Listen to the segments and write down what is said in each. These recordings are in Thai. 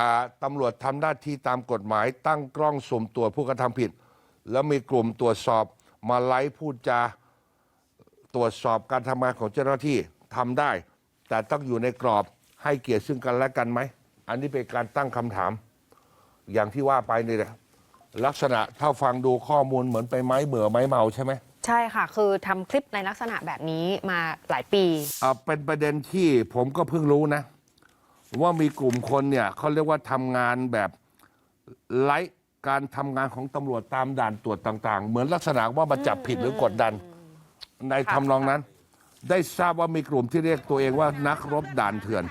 อ่าตำรวจทำหน้าที่ตามกฎหมาย ตั้งกล้องสุ่มตรวจผู้กระทำผิด แล้วมีกลุ่มตรวจสอบมาไลฟ์พูดจาตรวจสอบการทำงานของเจ้าหน้าที่ทำได้ แต่ต้องอยู่ในกรอบให้เกียรติซึ่งกันและกันไหม อันนี้เป็นการตั้งคำถาม อย่างที่ว่าไปนี่แหละลักษณะถ้าฟังดูข้อมูลเหมือนไปไม้เบื่อไม้เมาใช่ไหมใช่ค่ะ คือทำคลิปในลักษณะแบบนี้มาหลายปีอ่าเป็นประเด็นที่ผมก็เพิ่งรู้นะ ว่ามีกลุ่มคนเนี่ยเขาเรียกว่าทำงานแบบไลฟ์การทำงานของตำรวจตามด่านตรวจต่าง ๆ เหมือนลักษณะว่ามาจับผิดหรือกดดัน ในทำนองนั้น ได้ทราบว่ามีกลุ่มที่เรียกตัวเองว่านักรบด่านเถื่อน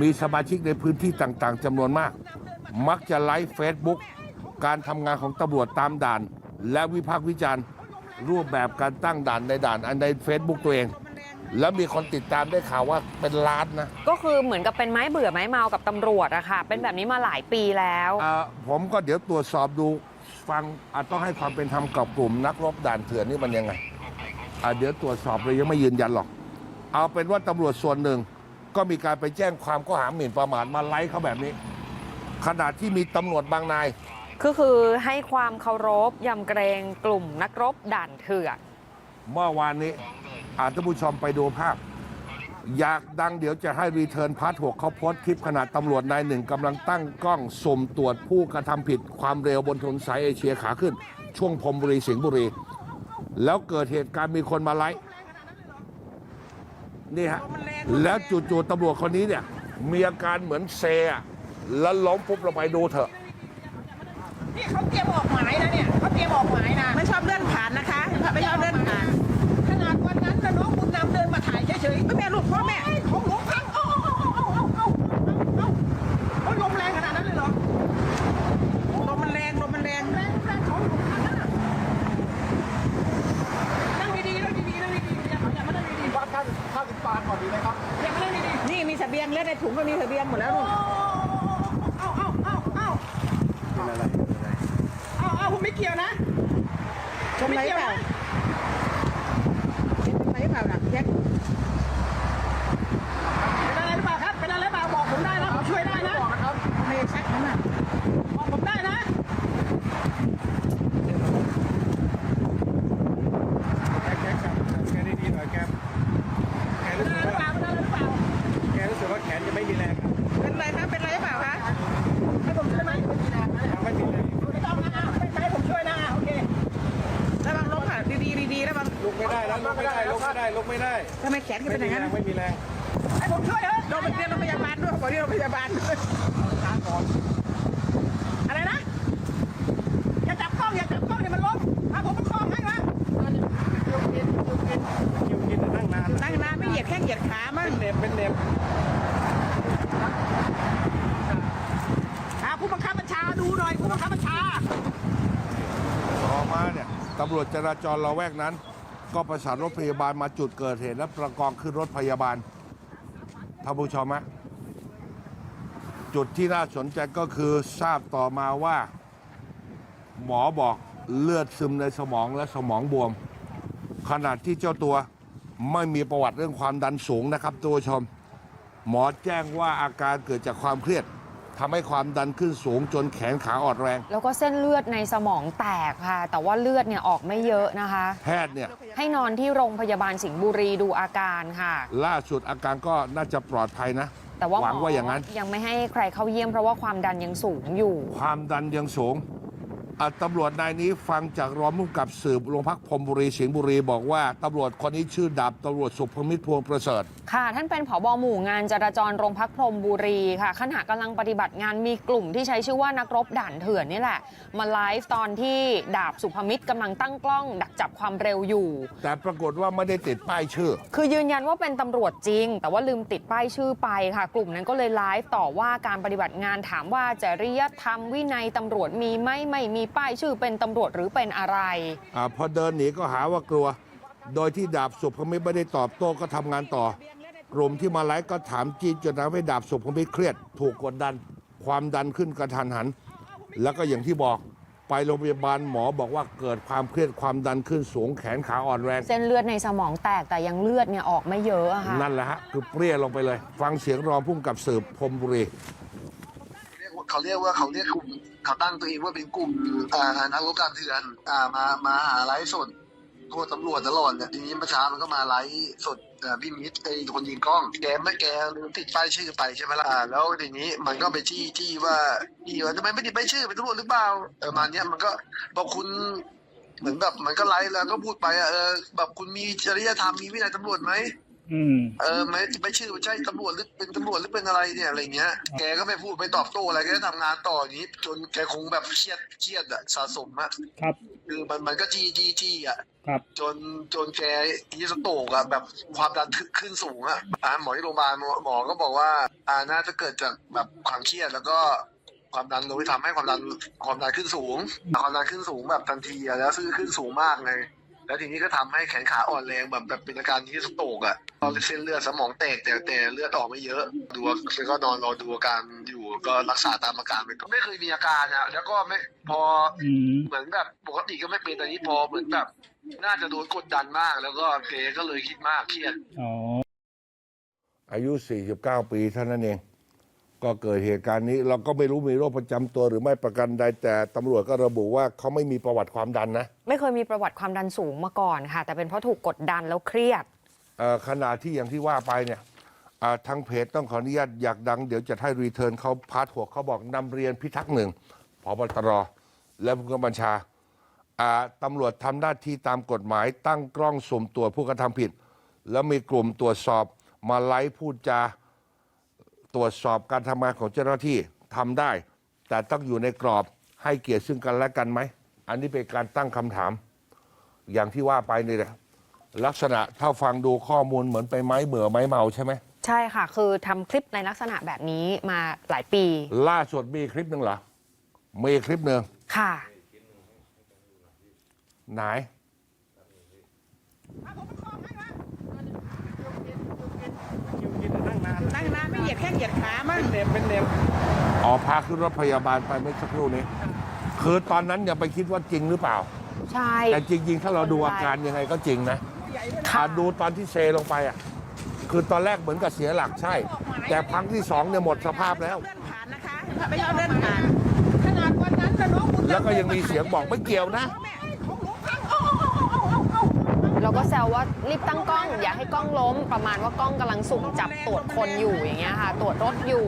มีสมาชิกในพื้นที่ต่างๆจำนวนมาก มักจะไลฟ์เฟซบุ๊กการทำงานของตำรวจตามด่าน และวิพากษ์วิจารณ์ รูปแบบการตั้งด่านในด่านอันในเฟซบุ๊กตัวเอง แล้วมีคนติดตามได้ข่าวว่าเป็นล้านนะก็คือเหมือนกับเป็นไม้เบื่อไม้เมากับตำรวจอะค่ะ เป็นแบบนี้มาหลายปีแล้ว อ่าผมก็เดี๋ยวตรวจสอบดูฟังอาจต้องให้ความเป็นธรรมกับกลุ่มนักรบด่านเถื่อนนี่มันยังไงอ่าเดี๋ยวตรวจสอบเลยยังไม่ยืนยันหรอก เอาเป็นว่าตำรวจส่วนหนึ่ง ก็มีการไปแจ้งความข้อหาหมิ่นประมาทมาไล่เขาแบบนี้ ขณะที่มีตำรวจบางนาย ก็คือให้ความเคารพยำเกรงกลุ่มนักรบด่านเถื่อน เมื่อวานนี้ อาท่านผู้ชมไปดูภาพ อยากดังเดี๋ยวจะให้รีเทิร์นพาร์ทหกเขาโพสต์คลิปขณะตำรวจนายหนึ่งกำลังตั้งกล้องสุ่มตรวจผู้กระทำผิดความเร็วบนถนนสายเอเชียขาขึ้น ช่วงพรมบุรีสิงห์บุรี แล้วเกิดเหตุการณ์มีคนมาไลฟ์นี่ฮะแล้วจู่ๆตำรวจคนนี้เนี่ยมีอาการเหมือนเซอะแล้วล้มปุ๊บเราไปดูเถอะนี่เขาเตรียมออกหมายนะเนี่ยเขาเตรียมออกหมายนะไม่ชอบเลื่อนผ่านนะคะไม่ชอบเลื่อนผ่าน เดินมาถ่ายเฉยๆไม่แม่ลูกพ่อแม่ของหลวงพังเอาเอาเอาเอาเอาเอาเอาเอาลมแรงขนาดนั้นเลยเหรอลมมันแรงลมมันแรงแรงแรงของหลวงพังนะนั่งดีๆนั่งดีๆนั่งดีๆอย่าอย่ามานั่งดีๆวัดกันข้าวสิบบาทก่อนดีไหมครับอย่ามานั่งดีๆนี่มีเสบียงแล้วในถุงก็มีเสบียงหมดแล้วนู่นเอาเอาเอาเอาเอาเอาเอาผมไม่เกี่ยวนะชมไรเปล่าเป็น ไรเปล่าน่ะแจ็คเป็นอะไรหรือเปล่าครับ เป็นอะไรหรือเปล่าบอกผมได้นะผมช่วยได้นะไม่ได้ชักนั่นน่ะบอกผมได้นะแกแกจับแกดีๆหน่อยแกแกเป็รู้นสึอะกไรหรือว่าเปล่าเป็นอะไรหรือเปล่าแกรู้สึกว่าแขนจะไม่มีแรง ทำไมแขนขึ้นไม่เป็นอมีย่างแรนั้นงไม่มีแรงให้ผมช่วยเถอะโรงพยาบาลโรงพยาบาลด้วยขอที่โรงพยาบาลอะไรนะอย่าจับกล้องอย่าจับกล้องเดี๋ยวมันล้มถ้าผมประคองให้นะคิวกินนั่งนานนั่งนานไม่เหยียดแข้งเหยียดขามั่งเป็นเหน็บเป็นเหน็บอ่าผู้บังคับบัญชาดูหน่อยผู้บังคับบัญชาต่อมาเนี่ยตำรวจจราจรละแวกนั้น ก็ประสานรถพยาบาลมาจุดเกิดเหตุและประกองขึ้นรถพยาบาลท่านผู้ชมฮะจุดที่น่าสนใจก็คือทราบต่อมาว่า หมอบอกเลือดซึมในสมองและสมองบวมขณะที่เจ้าตัวไม่มีประวัติเรื่องความดันสูงนะครับตัวชม หมอแจ้งว่าอาการเกิดจากความเครียด ทำให้ความดันขึ้นสูงจนแขนขาอ่อนแรง แล้วก็เส้นเลือดในสมองแตกค่ะ แต่ว่าเลือดเนี่ยออกไม่เยอะนะคะ แพทย์เนี่ย ให้นอนที่โรงพยาบาลสิงห์บุรีดูอาการค่ะ ล่าสุดอาการก็น่าจะปลอดภัยนะ แต่ว่าหวังมว่าอย่างนั้น ยังไม่ให้ใครเข้าเยี่ยมเพราะว่าความดันยังสูงอยู่ ความดันยังสูง อะตำรวจนายนี้ฟังจากรองผู้กำกับสืบโรงพักพรหมบุรีสิงห์บุรีบอกว่าตำรวจคนนี้ชื่อดาบตำรวจสุภมิตรพวงประเสริฐ ค่ะ ท่านเป็นผบหมู่งานจราจรโรงพักพรหมบุรีค่ะขณะกำลังปฏิบัติงานมีกลุ่มที่ใช้ชื่อว่านักรบด่านเถื่อนนี่แหละ มาไลฟ์ตอนที่ดาบสุภมิตรกำลังตั้งกล้อง ดักจับความเร็วอยู่ แต่ปรากฏว่าไม่ได้ติดป้ายชื่อ คือยืนยันว่าเป็นตำรวจจริง แต่ว่าลืมติดป้ายชื่อไปค่ะ กลุ่มนั้นก็เลยไลฟ์ต่อว่าการปฏิบัติงานถามว่าจริยธรรมวินัยตำรวจมีไหมไม่มีป้ายชื่อเป็นตำรวจหรือเป็นอะไร อ่าพอเดินหนีก็หาว่ากลัว โดยที่ดาบสุภมิตรไม่ได้ตอบโต้ก็ทำงานต่อ กลุ่มที่มาไลฟ์ก็ถามจีนจนทำให้ดาบสุภมิตรเครียด ถูกกดดัน ความดันขึ้นกระทันหัน แล้วก็อย่างที่บอกไปโรงพยาบาลหมอบอกว่าเกิดความเครียดความดันขึ้นสูงแขนขาอ่อนแรง เส้นเลือดในสมองแตกแต่ยังเลือดเนี่ยออกไม่เยอะอะค่ะ นั่นแหละฮะ คือเปรี้ยลงไปเลย ฟังเสียงรองพุ่มกับสืบพรหมบุรีว เขาเรียกว่าเขาเรียกกลุ่มเขาตั้งตัวเองว่าเป็นกลุ่มอ่านักรบการเถื่อนอ่ามามาหาไลฟ์สดโทษตำรวจตลอดเนี่ยทีนี้เมื่อเช้ามันก็มาไลฟ์สดพี่มิตรไอ้คนยิงกล้อง แกไม่แกลืมติดป้ายชื่อไปใช่ไหมล่ะแล้วทีนี้มันก็ไปจี้จี้ว่าจี้ว่าทำไมไม่ติดป้ายชื่อเป็นตำรวจหรือเปล่าเออมาเนี้ยมันก็บอกคุณเหมือนแบบมันก็ไลฟ์แล้วก็พูดไปอะเออแบบคุณมีจริยธรรมมีวินัยตำรวจไหม อืม เออไม่ไม่ชื่อไม่ใช่ตำรวจหรือเป็นตำรวจหรือเป็นอะไรเนี่ยอะไรเงี้ย แกก็ไม่พูดไม่ตอบโต้อะไรแกก็ทำงานต่ออย่างนี้ จนแกคงแบบเครียดเครียดอะสะสมอะครับ คือมันมันก็จี้จี้จี้อะครับ จนจนแกยีสโตกอะแบบความดันขึ้นสูงอะอ่าหมอที่โรงพยาบาลหมอหมอก็บอกว่า อ่าน่าจะเกิดจากแบบความเครียดแล้วก็ความดันโดยทำให้ความดันความดันขึ้นสูงความดันขึ้นสูงแบบทันทีอะแล้วซึ่งขึ้นสูงมากเลย แล้วทีนี้ก็ทำให้แขนขาอ่อนแรงแบบแบบเป็นอาการที่สโตรกอะตอนเส้นเลือดสมองแตกแต่แต่เลือดออกไม่เยอะ ดูแล้วก็นอนรอดูอาการอยู่ก็รักษาตามอาการไปก่อนไม่เคยมีอาการอะแล้วก็ไม่พออืมเหมือนแบบปกติก็ไม่เป็นแต่นี้พอเหมือนแบบ น่าจะโดนกดดันมาก แล้วก็เกก็เลยคิดมากเครียดอ๋ออายุ 49 ปีเท่านั้นเอง ก็เกิดเหตุการณ์นี้ เราก็ไม่รู้มีโรคประจำตัวหรือไม่ประกันใดแต่ตำรวจก็ระบุว่าเขาไม่มีประวัติความดันนะไม่เคยมีประวัติความดันสูงมาก่อนค่ะ แต่เป็นเพราะถูกกดดันแล้วเครียด เอ่อขณะที่อย่างที่ว่าไปเนี่ยอ่าทางเพจต้องขออนุญาตอยากดัง เดี๋ยวจะให้รีเทิร์นเขาพาดหัวเขาบอกนำเรียนพิทักษ์หนึ่งพบตรและผู้กำกับบัญชาอ่าตำรวจทำหน้าที่ตามกฎหมายตั้งกล้องสุ่มตรวจผู้กระทำผิด แล้วมีกลุ่มตรวจสอบมาไล่พูดจา ตรวจสอบการทำงานของเจ้าหน้าที่ทำได้ แต่ต้องอยู่ในกรอบให้เกียรติซึ่งกันและกันไหม อันนี้เป็นการตั้งคำถาม อย่างที่ว่าไปนี่แหละลักษณะถ้าฟังดูข้อมูลเหมือนไปไม้เบื่อไม้เมาใช่ไหมใช่ค่ะ คือทำคลิปในลักษณะแบบนี้มาหลายปีล่าสุดมีคลิปหนึ่งเหรอมีคลิปหนึ่งค่ะ ไหน คิวกินนั่งนาน นั่ง นานไม่เหยียดแข้งเหยียดขามั่งเป็นเน็บเป็นเน็บอ๋อพาขึ้นรถพยาบาลไปเมื่อสักครู่นี้ คือตอนนั้นอย่าไปคิดว่าจริงหรือเปล่า ใช่ แต่จริง ๆ ถ้าเราดูอาการยังไงก็จริงนะค่ะอะดูตอนที่เซลงไปอะ คือตอนแรกเหมือนกับเสียหลักใช่ แต่พังที่สองเนี่ยหมดสภาพแล้ว เลื่อนผ่านนะคะไม่ยอมเลื่อนผ่านขนาดวันนั้นนะน้องบุญแล้วก็ยังมีเสียงบอกไม่เกี่ยวนะขอ ก็แซวว่ารีบตั้งกล้อง อย่าให้กล้องล้ม ประมาณว่ากล้องกำลังสุ่มจับตรวจคนอยู่อย่างเงี้ยค่ะ ตรวจรถอยู่